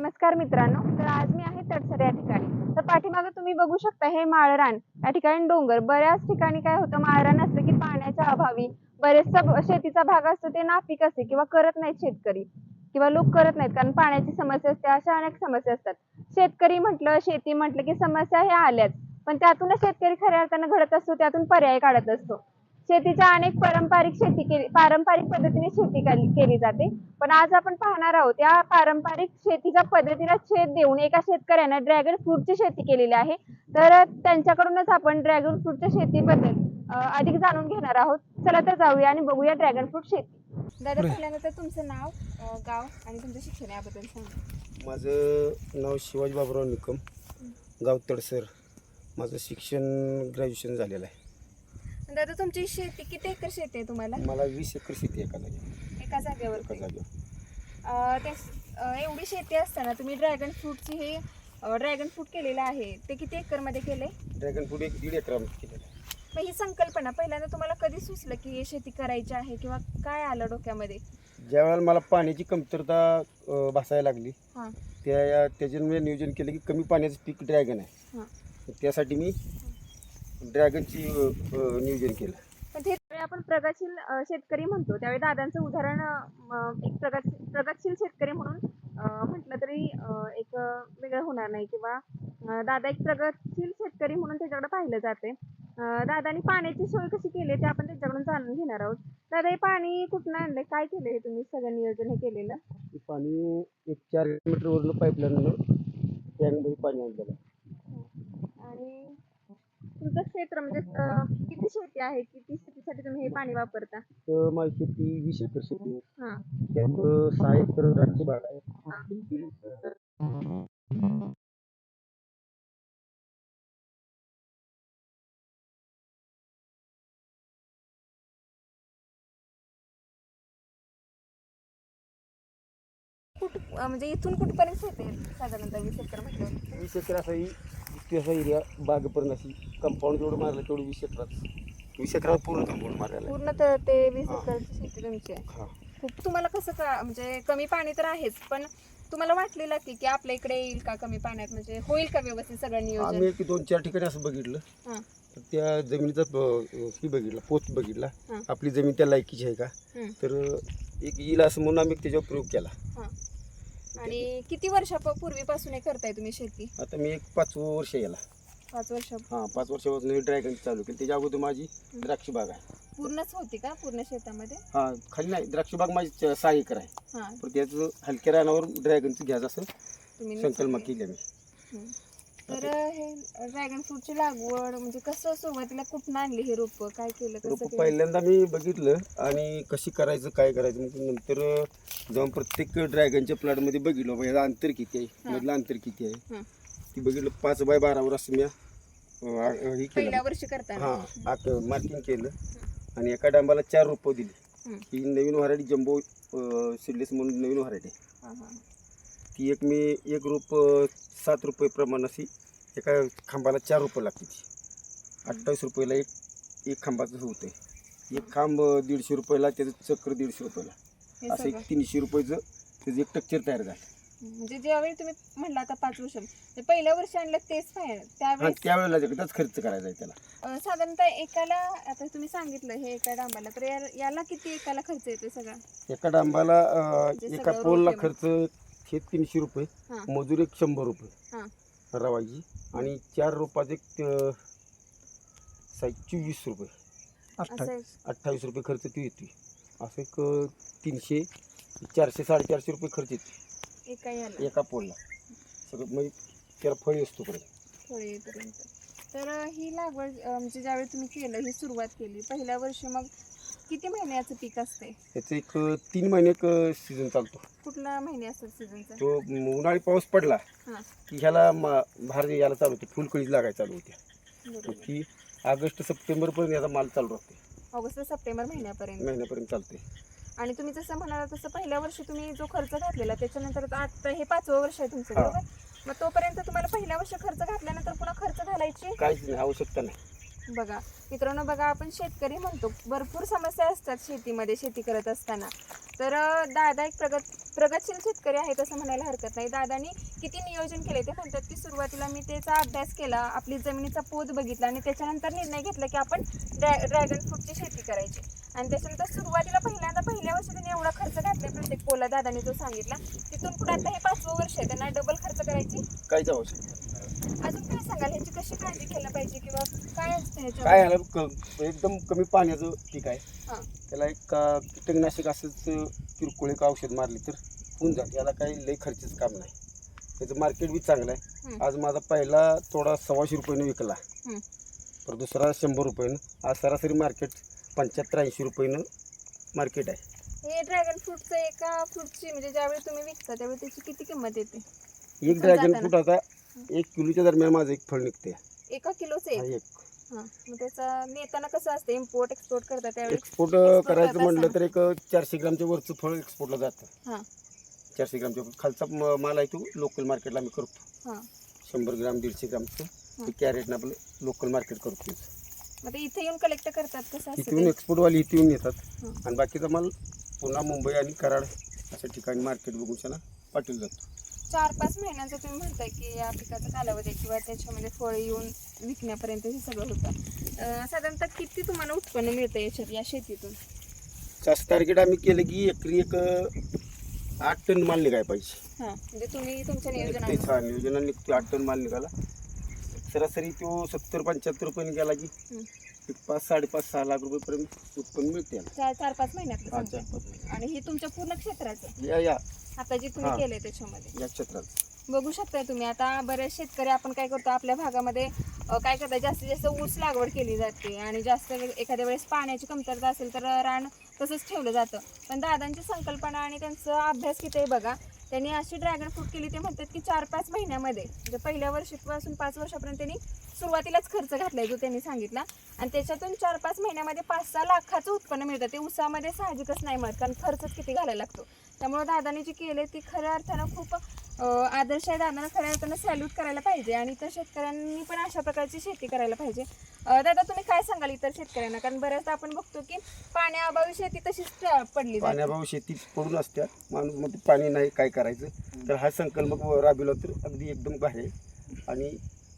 नमस्कार मित्रांनो. तर आज मी आहे तडसर या ठिकाणी. तर पाठीमागे तुम्ही बघू शकता हे माळरान. या ठिकाणी डोंगर. बऱ्याच ठिकाणी काय होतं माळरान असतं की पाण्याच्या अभावी बरेचसा शेतीचा भाग असतो ते नापीक असते किंवा करत नाहीत शेतकरी. किंवा लोक करत नाहीत कारण पाण्याची समस्या असते अशा अनेक समस्या असतात. शेतकरी म्हटलं शेती म्हटलं की समस्या ह्या आल्याच. पण त्यातूनच शेतकरी खऱ्या अर्थानं घडत असतो त्यातून पर्याय काढत असतो. शेतीच्या अनेक पारंपरिक शेती केली पारंपरिक पद्धतीने शेती केली केली जाते. पण आज आपण पाहणार आहोत या पारंपरिक शेतीच्या पद्धतीला छेद देऊन एका शेतकऱ्यानं ड्रॅगन फ्रूटची शेती केलेली आहे. तर त्यांच्याकडूनच आपण ड्रॅगन फ्रूटच्या शेतीबद्दल अधिक जाणून घेणार आहोत. चला तर जाऊया आणि बघूया ड्रॅगन फ्रूट शेती. दादा पहिल्यांदा तुमचं नाव गाव आणि तुमचं शिक्षण याबद्दल सांगा. माझं नाव शिवाजी बाबुराव निकम गाव तडसर. माझं शिक्षण ग्रॅज्युएशन झालेलं आहे. दादा तुमची शेती किती एकर शेती आहे तुम्हाला? मला वीस एकर शेती एका जागी एका जागेवर एका जागेवर. अं, ते अं, एवढी शेती असताना तुम्ही ड्रॅगन फ्रूटची हे ड्रॅगन फ्रूट केलेलं आहे. ते किती एकरमध्ये केले ड्रॅगन फ्रूट एक दीड एकरामध्ये केलेलं आहे. मग ही संकल्पना पहिल्यांदा तुम्हाला कधी सुचलं की हे शेती करायची आहे किंवा काय आलं डोक्यामध्ये? ज्या वेळेला मला पाण्याची कमतरता अं, भासायला लागली हां. त्या त्याच्यामुळे नियोजन केलं की कमी पाण्याचं पीक ड्रॅगन आहे. हां. त्यासाठी मी ड्रॅगनची नियोजन केलं. आपण प्रगतशील शेतकरी म्हणतो. त्यावेळी दादांचं उदाहरण अं, एक प्रगत प्रगतशील शेतकरी म्हणून म्हटलं तरी अं, एक वेगळं होणार नाही किंवा अं, दादा एक प्रगतशील शेतकरी म्हणून त्याच्याकडे पाहिलं जाते. अं, दादानी पाण्याची सोय कशी केली आहे ते आपण त्याच्याकडून जाणून घेणार आहोत. दादा हे पाणी कुठून आणलंय? काय केलंय हे तुम्ही सगळं नियोजन हे केलेलं? ते पाणी एक चार किलोमीटरवरनं पाईपलाईननं टँकमध्ये पाणी आणलेलं. आहे आणि तुमचं क्षेत्र म्हणजे अं, किती शेती आहे? किती शेतीसाठी तुम्ही हे पाणी वापरता? तर माझी शेती वीस एकर शेती आहे. हां. त्यात सहा एकर द्राक्षी बाग आहे. कुठ अं, म्हणजे इथून कुठपर्यंत शेती आहे? साधारणतः वीस एकर म्हटलं. वीस एकर असा ही असा एरिया बागेपर्यंत अशी कंपाऊंड जेवढं मारलं तेवढं वीस एकरात. वीस एकरात पूर्ण कंपाऊंड मारायला आहे. पूर्ण तर ते वीस हां. एकरची शेती तुमची आहे. हा. खूप तुम्हाला कसं का म्हणजे कमी पाणी तर आहेच पण तुम्हाला वाटलेलं की की आपल्या इकडे येईल का कमी पाण्यात? म्हणजे होईल का व्यवस्थित सगळं नियोजन? आम्ही एक दोन चार ठिकाणी असं बघितलं. हां. तर त्या जमिनीचा ही बघितला पोस्ट बघितला. हां. आपली जमीन त्या लायकीची आहे का? हम्म. तर एक येईल असं म्हणून आम्ही त्याच्यावर प्रयोग केला. हां. आणि किती वर्षापूर्वीपासून हे करताय तुम्ही शेती? आता मी एक पाच वर्ष याला. पाच वर्ष. हां पाच वर्षापासून ड्रॅगन चालू केलं. त्याच्या अगोदर माझी द्राक्ष बाग आहे. पूर्णच होती का? पूर्ण शेतामध्ये? हां खाली नाही. द्राक्ष बाग माझी च- सहा एकर आहे. हां. पण त्याचं हलक्या रानावर ड्रॅगनचं घ्यायचं असं तुम्ही निवडली. केली. हम्म. तर हे ड्रॅगन फ्रूटची लागवड म्हणजे कसं सुरुवातीला कुठून आणली हे रोप? काय केलं? कसं रोपं केलं? पहिल्यांदा मी बघितलं आणि कशी करायचं काय करायचं मग नंतर जाऊन प्रत्येक ड्रॅगनच्या प्लॉटमध्ये बघितलं बाबा याचं अंतर किती आहे. मधलं अंतर किती आहे? हां. ती बघितलं पाच बाय बारावर असं मी अं, आ- हे पहिल्या केलं वर्षी करताना. हां मार्किंग केलं. आणि एका डांबाला चार रोपं दिली. ही. नवीन व्हरायटी जम्बो सिडलेस म्हणून नवीन व्हरायटी हां, हां. ती एक मी एक रोप अं, सात रुपये प्रमाण अशी एका खांबाला चार रुपये लागते ती अठ्ठावीस रुपयाला एक एक खांबाचं होतं एक खांब दीडशे रुपयाला त्याचं चक्र दीडशे रुपयाला. असं एक तीनशे रुपयाचं त्याचं एक टक्चर तयार झालं. म्हणजे ज्यावेळी तुम्ही म्हणला आता पाच वर्ष ते पहिल्या वर्षी आणलं तेच त्यावेळेस त्यावेळेला एकदाच खर्च करायचा आहे त्याला. साधारणतः एकाला आता तुम्ही सांगितलं हे एका डांबाला तर याला किती एकाला खर्च येतो सगळा? एका डांबाला म्हणजे एका पोलला खर्च हे तीनशे रुपये. मजूर एक शंभर रुपये. रवायची आणि चार रोपाचे एक अं, साई चोवीस रुपये. अठ्ठावीस. अठ्ठावीस रुपये खर्च ती येते असं एक तीनशे चारशे साडेचारशे रुपये खर्च येते एका याला. एका पोलला. सगळं म्हणजे त्याला फळी असतो पर्यंत तर ही लागवड म्हणजे ज्यावेळी तुम्ही केलं ही सुरुवात केली पहिल्या वर्षी मग किती महिन्याचं पीक असते? त्याचं एक अं, तीन महिने एक सीझन चालतो. कुठला महिने असतात सीझनचा तो उन्हाळी पाऊस पडला हां. की ह्याला मा- भार यायला चालू होते. फुलकळी लागायला चालू होते. बरोबर. की ऑगस्ट सप्टेंबरपर्यंत याचा माल चालू राहते. ऑगस्ट सप्टेंबर महिन्यापर्यंत. महिन्यापर्यंत चालते. आणि तुम्ही जसं म्हणाला तसं पहिल्या वर्षी तुम्ही जो खर्च घातलेला त्याच्यानंतर आता हे पाचवं वर्ष आहे तुमचं हा. बरोबर? मग तोपर्यंत तुम्हाला पहिल्या वर्षी खर्च घातल्यानंतर पुन्हा खर्च घालायची? काहीच नाही आवश्यकता नाही. बघा मित्रांनो बघा आपण शेतकरी म्हणतो. भरपूर समस्या असतात शेतीमध्ये शेती करत असताना. तर दादा एक प्रगत प्रगतशील शेतकरी आहेत असं म्हणायला हरकत नाही. दादानी किती नियोजन केले ते म्हणतात की सुरुवातीला मी त्याचा अभ्यास केला आपली जमिनीचा पोत बघितला आणि त्याच्यानंतर निर्णय घेतला की आपण ड्रॅ ड्रॅगन फ्रूटची शेती करायची. आणि त्याच्यानंतर सुरुवातीला पहिल्यांदा पहिल्या वर्षी त्यांनी एवढा खर्च घातला. प्रत्येक पोला दादानी जो सांगितला तिथून पुढे आता हे पाचवं वर्ष आहे त्यांना डबल खर्च करायची. काहीच आवश्यक अजून काय सांगाल ह्याची कशी काळजी घ्यायला पाहिजे किंवा काय असतं ह्याच्यावर? काय ह्याला क- एकदम कमी पाण्याचं पीक आहे हां. त्याला एक कीटकनाशक असंच किरकोळ एक औषध मारली तर होऊन जाते याला काही लई खर्चच काम नाही त्याचं मार्केट बी चांगलं आहे हम्म. आज माझा पहिला तोडा सव्वाशे रुपयाने विकला हम्म. तर दुसरा शंभर रुपयानं आज सरासरी मार्केट पंच्याहत्तर ऐंशी रुपयानं मार्केट आहे हे ड्रॅगन फ्रूटचं एका फ्रूटची म्हणजे ज्यावेळी तुम्ही विकता त्यावेळी त्याची किती किंमत येते एक ड्रॅगन जाताना. फ्रूट आता एक किलोच्या दरम्यान माझं एक फळ निघते एका किलोचं हा एक. एक मग त्याचं नेताना कसं असतं? इम्पोर्ट एक्सपोर्ट करतात त्यावेळी एक्सपोर्ट करायचं करता म्हटलं सांग. तर एक चारशे ग्रामच्या वरचं फळ एक्सपोर्टला जातं. हां. चारशे ग्रामच्या. खालचा म- माल आहे तो लोकल मार्केटला आम्ही करतो. हां. शंभर ग्राम दीडशे ग्रामचं. ते कॅरेटनं आपलं लोकल मार्केट करतो मग ते इथे येऊन कलेक्ट करतात कसं असतं इथून ते? एक्सपोर्टवाले इथे येऊन येतात. हं. आणि बाकीचा माल पुन्हा मुंबई आणि कराड अशा ठिकाणी मार्केट बघून त्यांना पाठवलं जातो. चार पाच महिन्यांचं तुम्ही म्हणताय की या पिकाचा कालावधी किंवा त्याच्यामध्ये फळ येऊन विकण्यापर्यंत हे सगळं होतं. साधारणतः किती तुम्हाला उत्पन्न मिळतं याच्यात या शेतीतून? जास्त टार्गेट आम्ही केलं की एकरी एक अं, आठ टन माल निघाय पाहिजे. हां म्हणजे तुम्ही तुमच्या ते नियोजनानुसार. छान नियोजनाने निघतो आठ टन माल निघाला. सरासरी तो सत्तर पंच्याहत्तर रुपये निघाला की. हं. एक पाच साडेपाच सहा लाख रुपयेपर्यंत उत्पन्न मिळते याला. चार चार पाच महिन्यातलं हा, सांगताय. चार पाच महिने. आणि हे तुमच्या पूर्ण क्षेत्राचं या या आता जे तुम्ही हां. केलंय त्याच्यामध्ये या क्षेत्रात बघू शकताय तुम्ही आता बरेच शेतकरी आपण काय करतो आपल्या भागामध्ये अ, काय करतात जास्तीत जास्त ऊस लागवड केली जाते आणि जास्त एखाद्या वेळेस पाण्याची कमतरता असेल तर रान तसंच ठेवलं जातं पण दादांची संकल्पना आणि त्यांचा अभ्यास किती आहे बघा त्यांनी अशी ड्रॅगन फ्रूट केली ते म्हणतात की चार पाच महिन्यामध्ये म्हणजे पहिल्या वर्षीपासून पाच वर्षापर्यंत त्यांनी सुरुवातीलाच खर्च घातलाय जो त्यांनी सांगितला. आणि त्याच्यातून चार पाच महिन्यामध्ये पाच सहा लाखाचं उत्पन्न मिळतं. ते उसामध्ये साहजिकच नाही मिळत कारण खर्चच किती घालायला लागतो. त्यामुळे दादाने जी केले ती खऱ्या अर्थानं खूप आदर्श आहे दादांना खऱ्या अर्थानं सॅल्यूट करायला पाहिजे आणि इतर शेतकऱ्यांनी पण अशा प्रकारची शेती करायला पाहिजे. दादा तुम्ही काय सांगाल इतर शेतकऱ्यांना? कारण बऱ्याचदा आपण बघतो की पाण्याअभावी शेती तशीच पडली पाण्याभाऊ शेती पडून असत्या माणूस म्हणते पाणी नाही काय करायचं? तर हा संकल्प राबविला तर अगदी एकदम आहे. आणि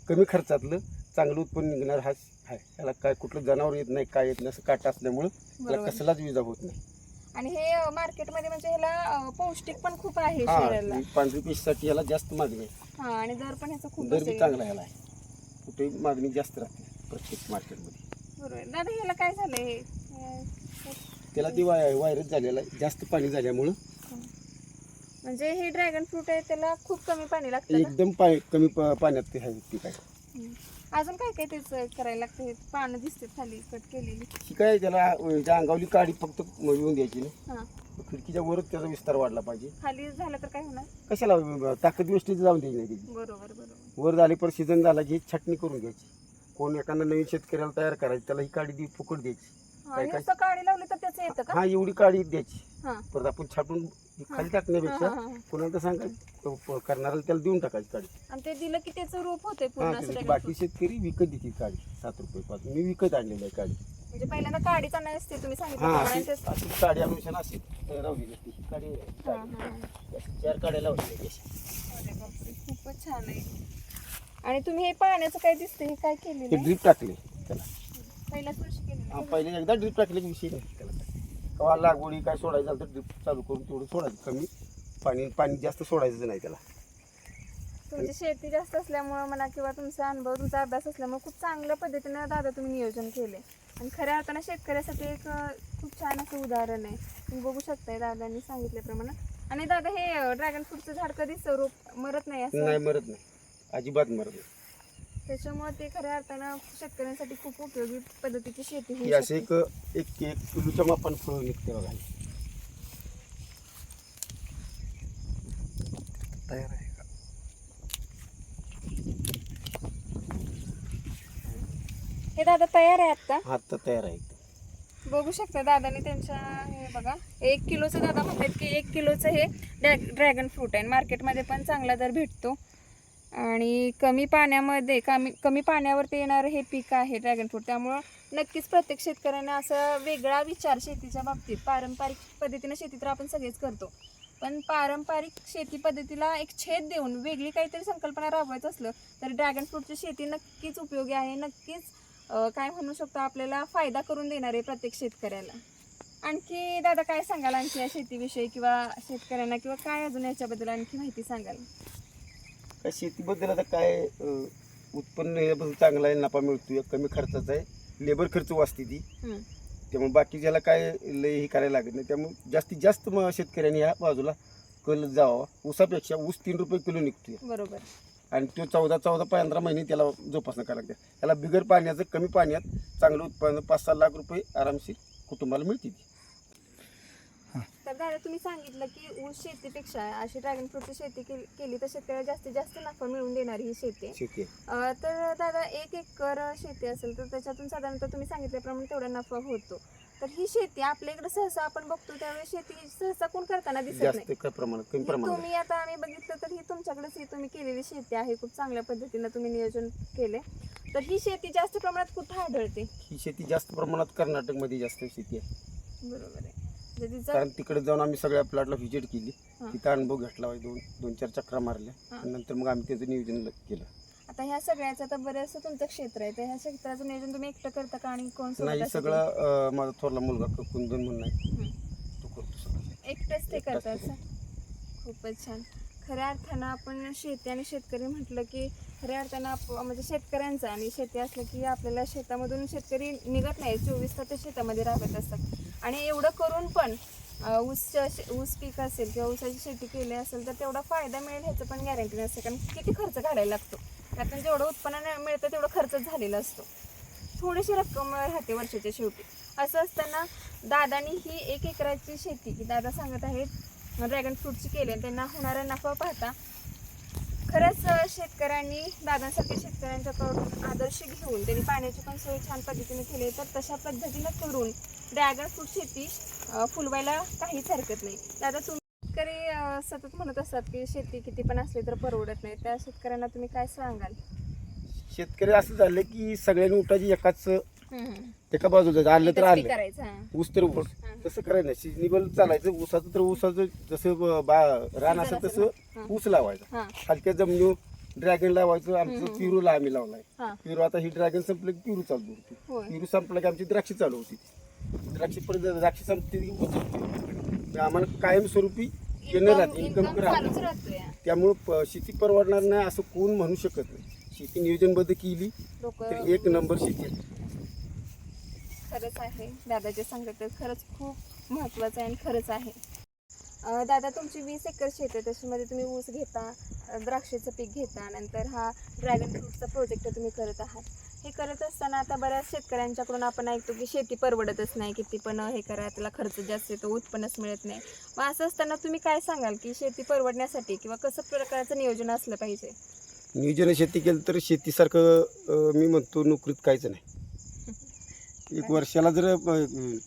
कमी खर्चातलं चांगलं उत्पन्न निघणार हा आहे. त्याला काय कुठलं जनावर येत नाही काय येत नाही असं काटा असल्यामुळं त्याला कसलाच विजा होत नाही. आणि हे मार्केटमध्ये म्हणजे ह्याला पौष्टिक पण खूप आहे शरीराला पांढरी पेशीसाठी याला जास्त मागणी आहे. हा आणि दर पण ह्याचा खूप दर बी असेल. चांगला ह्याला आहे. कुठेही मागणी जास्त राहते प्रत्येक मार्केटमध्ये. बरोबर. दादा ह्याला काय झालंय हे? अं, त्याला ती वाय व्हायरस झालेला आहे. जास्त पाणी झाल्यामुळं. म्हणजे हे ड्रॅगन फ्रूट आहे त्याला खूप कमी पाणी लागतं ना? एकदम पाय कमी प- पाण्यात ते आहे पीक आहे. अजून काय काय त्याचं करायला लागतं पानं दिसते खाली कट केलेली. ही काय त्याला त्या अंगावली काडी फक्त येऊन द्यायची ना. हा. खिडकीच्या वरच त्याचा विस्तार वाढला पाहिजे. खाली झालं तर काय होणार? कशाला ताकद गोष्टीची जाऊन द्यायची नाही त्याची. बरोबर बरोबर. वर झाली पर सीझन झाला की छटणी करून घ्यायची. कोण एखादा नवीन शेतकऱ्याला तयार करायची त्याला ही काडी दी फुकट द्यायची. हा, काय- आणि काय? नुसतं काडी लावली तर त्याचं येतं का? हा एवढी काडी द्यायची. हा. परत आपण छाटून ही खाली टाकण्यापेक्षा हा, हा. कोणाला तर सांगायचं करणाऱ्याला त्याला देऊन टाकायची काडी आणि ते दिलं की त्याचं रूप होते हा पूर्ण त्याची बाकी. शेतकरी विकत देतील काडी सात रुपये पाच. मी विकत आणलेली आहे काडी म्हणजे पहिल्यांदा काडीचा नाही असते तुम्ही हा सांगितलं अशी अशी ही चार काड्या लावलेल्या. खूपच छान आहे. आणि तुम्ही हे पाण्याचं काय दिसतं हे काय केलेलं ते आहे? ड्रीप टाकले त्याला. पहिल्याच वर्षी केलेलं हा, आहे? पहिले एकदा ड्रीप टाकले की विषय नाही. कवा लागवडी काय सोडायचं झालं तर ड्रीप चालू करून तेवढं सोडायचं कमी पाणी पाणी जास्त सोडायचं नाही त्याला. तुमची शेती जास्त असल्यामुळं म्हणा किंवा तुमचा अनुभव तुमचा अभ्यास असल्यामुळे खूप चांगल्या पद्धतीनं दादा तुम्ही नियोजन केले. आणि खऱ्या अर्थानं शेतकऱ्यासाठी एक खूप छान असं उदाहरण आहे. तुम्ही बघू शकताय दादांनी सांगितल्याप्रमाणे. आणि दादा हे ड्रॅगन फ्रूटचं झाड कधीच रोप मरत नाही असं? नाही मरत नाही. अजिबात मरत नाही. त्याच्यामुळे ते खऱ्या अर्थानं शेतकऱ्यांसाठी खूप उपयोगी पद्धतीची शेती ही होऊ असे शकते. एक एक एक किलोच्या मापान फळ निघते बघा. तयार आहे का? हे दादा तयार आहे आता हा तर तयार आहे. बघू शकता दादाने त्यांच्या हे बघा एक किलोचं दादा म्हणतात की एक किलोचं हे ड्रॅग ड्रॅगन फ्रूट आहे. मार्केटमध्ये पण चांगला दर भेटतो. आणि कमी पाण्यामध्ये कमी कमी पाण्यावरती येणारं हे पीक आहे ड्रॅगन फ्रूट त्यामुळं नक्कीच प्रत्येक शेतकऱ्यांना असा वेगळा विचार शेतीच्या बाबतीत. पारंपरिक पद्धतीनं शेती तर आपण सगळेच करतो. पण पारंपरिक शेती पद्धतीला एक छेद देऊन वेगळी काहीतरी संकल्पना राबवायचं असलं तर ड्रॅगन फ्रूटची शेती नक्कीच उपयोगी आहे. नक्कीच काय म्हणू शकतो आपल्याला फायदा करून देणार आहे प्रत्येक शेतकऱ्याला. आणखी दादा काय सांगाल? आणखी या शेतीविषयी किंवा शेतकऱ्यांना किंवा काय अजून याच्याबद्दल आणखी माहिती सांगाल? काय शेतीबद्दल आता काय अं, उत्पन्न याबद्दल चांगला आहे नफा मिळतोय कमी खर्चाचा आहे लेबर खर्च वाचते ती. हम्म. त्यामुळे बाकीच्याला काय लय हे करायला लागत नाही त्यामुळे जास्तीत जास्त मग शेतकऱ्यांनी ह्या बाजूला कल जावा. ऊसापेक्षा ऊस तीन रुपये किलो निघतोय. बरोबर. आणि तो चौदा चौदा पंधरा महिने त्याला जोपासना करायला लागते. त्याला बिगर पाण्याचं कमी पाण्यात चांगलं उत्पन्न पाच सहा लाख रुपये आरामशीर कुटुंबाला मिळते तर दादा तुम्ही सांगितलं की ऊस शेतीपेक्षा अशी ड्रॅगन फ्रूटची शेती केली केली तर शेतकऱ्याला जास्तीत जास्त नफा मिळवून देणारी ही शेती आहे. शेती अं, तर दादा एक एकर शेती असेल तर त्याच्यातून साधारणतः तुम्ही सांगितल्याप्रमाणे तेवढा नफा होतो. तर ही शेती आपल्या इकडे सहसा आपण बघतो त्यावेळी शेती सहसा कोण करताना दिसत नाही. जास्त काय प्रमाणात कमी ही प्रमाणात. तुम्ही आता आम्ही बघितलं तर ही तुमच्याकडेच ही तुम्ही केलेली शेती आहे खूप चांगल्या पद्धतीनं तुम्ही नियोजन केले. तर ही शेती जास्त प्रमाणात कुठं आढळते? ही शेती जास्त प्रमाणात कर्नाटकमध्ये जास्त शेती आहे. बरोबर आहे. कारण तिकडे जाऊन आम्ही सगळ्या प्लॉटला व्हिजिट केली. हा. तिथं अनुभव घेतला होता दोन दोन चार चक्रा मारल्या. हा. आणि नंतर मग आम्ही त्याचं नियोजन ल- केलं. आता ह्या सगळ्याचं आता बरंचसं तुमचं क्षेत्र आहे. तर ह्या क्षेत्राचं नियोजन तुम्ही एकटं करता का आणि कोण सोबत नाही असतं ते? सगळं अं, माझा थोरला मुलगा क- कुंदन म्हणून आहे. तो करतो सगळं. एकटंच ते एकटाच करतात ते खूपच छान. खऱ्या अर्थानं आपण शेती आणि शेतकरी म्हटलं की खऱ्या अर्थानं आप म्हणजे शेतकऱ्यांचं आणि शेती असलं की आपल्याला शेतामधून शेतकरी निघत नाही. चोवीस तास ते शेतामध्ये राबत असतात. आणि एवढं करून पण ऊसच्या ऊस पीक असेल किंवा ऊसाची शेती केली असेल तर तेवढा फायदा मिळेल ह्याचं पण गॅरंटी नसते. कारण किती खर्च काढायला लागतो? त्यातून जेवढं उत्पन्न मिळतं तेवढं खर्च झालेला असतो. थोडीशी रक्कम राहते वर्षाच्या शेवटी. असं असताना दादानी ही एक एकराची शेती की दादा सांगत आहेत ड्रॅगन फ्रूटची केली आणि त्यांना होणारा नफा पाहता खरंच शेतकऱ्यांनी दादांसारख्या शेतकऱ्यांच्याकडून आदर्श घेऊन त्यांनी पाण्याची पण सोय छान पद्धतीने केली तर तशा पद्धतीनं करून ड्रॅगन फ्रूट शेती फुलवायला काहीच हरकत नाही. दादा तुम्ही शेतकरी सतत म्हणत असतात की शेती किती पण असली तर परवडत नाही. त्या शेतकऱ्यांना तुम्ही काय सांगाल? शेतकरी असं झालं की सगळ्यांनी उठायची एकाच. एका बाजूचं आलं तर आलं करायचं. ऊस तर ऊस. तसं करायचं नाही. सिजनेबल चालायचं. ऊसाचं तर ऊसाचं जसं ब- रान असेल तसं. ऊस लावायचं. हलक्या जमिनीवर ड्रॅगन लावायचं. आमचं. पिरूला आम्ही लावलाय. पिरू आता ही ड्रॅगन संपलं की पिरू चालू होती. पिरू संपलं की आमची द्राक्षी चालू होती. द्राक्षी परत द्राक्षी संपते की. आम्हाला कायमस्वरूपी येणं राहते. इन्कम राहते. त्यामुळं प- शेती परवडणार नाही असं कोण म्हणू शकत नाही. शेती नियोजनबद्ध केली तर एक नंबर शेती आहे. खरंच आहे. दादाचे सांगत खरंच खूप महत्वाचं आहे आणि खरंच आहे. अं, दादा तुमची वीस एकर शेत आहे. त्याच्यामध्ये तुम्ही ऊस घेता अं, द्राक्षेचं पीक घेता. नंतर हा ड्रॅगन फ्रूटचा प्रोजेक्ट तुम्ही करत आहात. हे करत असताना आता बऱ्याच शेतकऱ्यांच्याकडून आपण ऐकतो की शेती परवडतच नाही किती पण हे करा त्याला खर्च जास्त येतो उत्पन्नच मिळत नाही. मग असं असताना तुम्ही काय सांगाल की शेती परवडण्यासाठी किंवा कसं प्रकारचं नियोजन असलं पाहिजे? नियोजन शेती केलं तर शेतीसारखं मी म्हणतो नोकरीत काहीच नाही. एक वर्षाला जर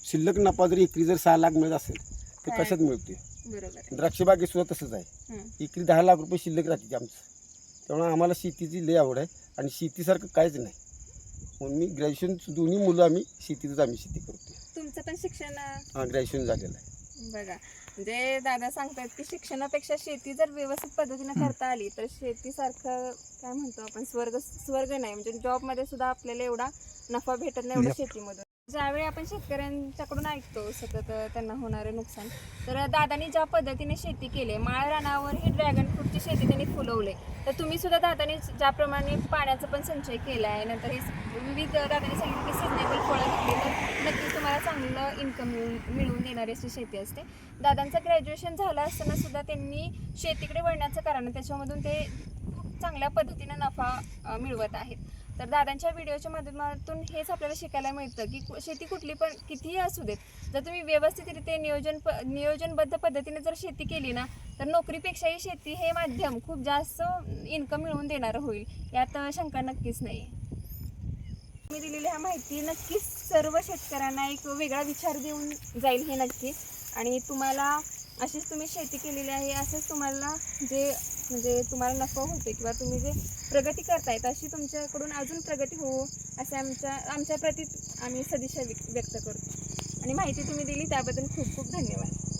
शिल्लक नफा जर एकरी जर सहा लाख मिळत असेल तर? कशात आहे द्राक्ष बागेत सुद्धा तसंच आहे. एकरी दहा लाख रुपये शिल्लक राहते आमचं. त्यामुळे आम्हाला शेतीची लय आवड आहे आणि शेतीसारखं काहीच नाही. म्हणून मी ग्रॅज्युएशन दोन्ही मुलं आम्ही शेतीतच आम्ही शेती करतो तुमचं पण शिक्षण हां ग्रॅज्युएशन झालेलं आहे. बघा म्हणजे दादा सांगतात की शिक्षणापेक्षा शेती जर व्यवस्थित पद्धतीने करता आली तर शेतीसारखं काय म्हणतो आपण स्वर्ग स्वर्ग नाही. म्हणजे जॉबमध्ये सुद्धा आपल्याला एवढा नफा भेटत नाही एवढा शेतीमधून. ज्यावेळी आपण शेतकऱ्यांच्याकडून ऐकतो सतत त्यांना होणारं नुकसान तर दादानी ज्या पद्धतीने शेती केली माळ रानावर ही ड्रॅगन फ्रूटची शेती त्यांनी फुलवले तर तुम्ही सुद्धा दादानी ज्याप्रमाणे पाण्याचा पण संचय केला आहे नंतर हे विविध दादानी सांगितलं की सिजनेबल फळं घेतली तर नक्कीच तुम्हाला चांगलं इन्कम मिळून मिळवून देणारी अशी शेती असते दादांचं ग्रॅज्युएशन झालं असताना सुद्धा त्यांनी शेतीकडे वळण्याचं कारण आहे. त्याच्यामधून ते खूप चांगल्या पद्धतीनं नफा मिळवत आहेत तर दादांच्या व्हिडिओच्या माध्यमातून हेच आपल्याला शिकायला मिळतं की शेती कुठली पण कितीही असू देत जर तुम्ही व्यवस्थितरित्या नियोजन प नियोजनबद्ध पद्धतीने जर शेती केली ना तर नोकरीपेक्षाही शेती हे माध्यम खूप जास्त इन्कम मिळवून देणारं होईल. यात शंका नक्कीच नाही. मी दिलेली ह्या माहिती नक्कीच सर्व शेतकऱ्यांना एक वेगळा विचार देऊन जाईल हे नक्की. आणि तुम्हाला अशीच तुम्ही शेती केलेली आहे असंच तुम्हाला जे म्हणजे तुम्हाला नफा होते किंवा तुम्ही जे प्रगती करतायत अशी तुमच्याकडून अजून प्रगती होऊ असे आमच्या आमच्या प्रती आम्ही सदिच्छा व्यक्त करतो. आणि माहिती तुम्ही दिली त्याबद्दल खूप खूप धन्यवाद.